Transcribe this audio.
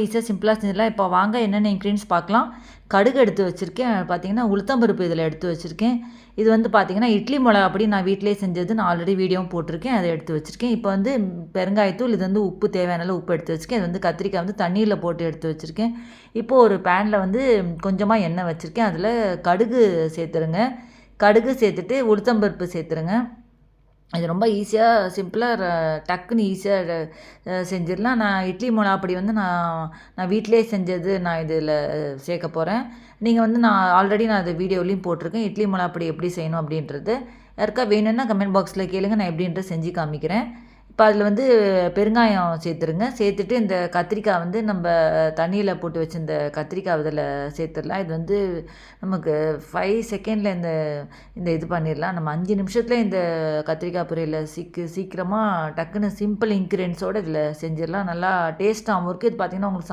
ஈஸியாக சிம்பிளாக செஞ்சிடலாம். இப்போ வாங்க என்னென்ன இன்க்ரீடியன்ஸ் பார்க்கலாம். கடுகு எடுத்து வச்சுருக்கேன். பார்த்தீங்கன்னா உளுத்தம்பருப்பு இதில் எடுத்து வச்சுருக்கேன். இது வந்து பார்த்திங்கன்னா இட்லி மிளகா அப்படி நான் வீட்டிலே செஞ்சது நான் ஆல்ரெடி வீடியோவும் போட்டிருக்கேன். அதை எடுத்து வச்சுருக்கேன். இப்போ வந்து பெருங்காயத்தூள் இது வந்து உப்பு தேவையான உப்பு எடுத்து வச்சுருக்கேன். இது வந்து கத்திரிக்காய் வந்து தண்ணியில் போட்டு எடுத்து வச்சுருக்கேன். இப்போது ஒரு பேனில் வந்து கொஞ்சமாக எண்ணெய் வச்சுருக்கேன். அதில் கடுகு சேர்த்துருங்க. கடுகு சேர்த்துட்டு உளுத்தம்பருப்பு சேர்த்துருங்க. இது ரொம்ப ஈஸியாக சிம்பிளாக டக்குன்னு ஈஸியாக செஞ்சிடலாம். நான் இட்லி மிளகா அப்படி வந்து நான் நான் வீட்டிலே செஞ்சது நான் இதில் சேர்க்க போகிறேன் நீங்கள் வந்து நான் ஆல்ரெடி நான் அது வீடியோலையும் போட்டிருக்கேன். இட்லி மிளகா அப்படி எப்படி செய்யணும் அப்படின்றது. யாருக்கா வேணும்னா கமெண்ட் பாக்ஸில் கேளுங்க. நான் எப்படின்ட்டு செஞ்சு காமிக்கிறேன். இப்போ அதில் வந்து பெருங்காயம் சேர்த்துருங்க. சேர்த்துட்டு இந்த கத்திரிக்காய் வந்து நம்ம தண்ணியில் போட்டு வச்சிருந்த கத்திரிக்காய் இதில் சேர்த்துடலாம். இது வந்து நமக்கு ஃபைவ் செகண்டில் இந்த இந்த இது பண்ணிடலாம். நம்ம அஞ்சு நிமிஷத்தில் இந்த கத்திரிக்காய் பொரியலை சீக்கு சீக்கிரமாக டக்குன்னு சிம்பிள் இன்க்ரீடியன்ஸோடு இதில் செஞ்சிடலாம். நல்லா டேஸ்ட்டாகவும் இருக்குது இது பார்த்திங்கன்னா உங்களுக்கு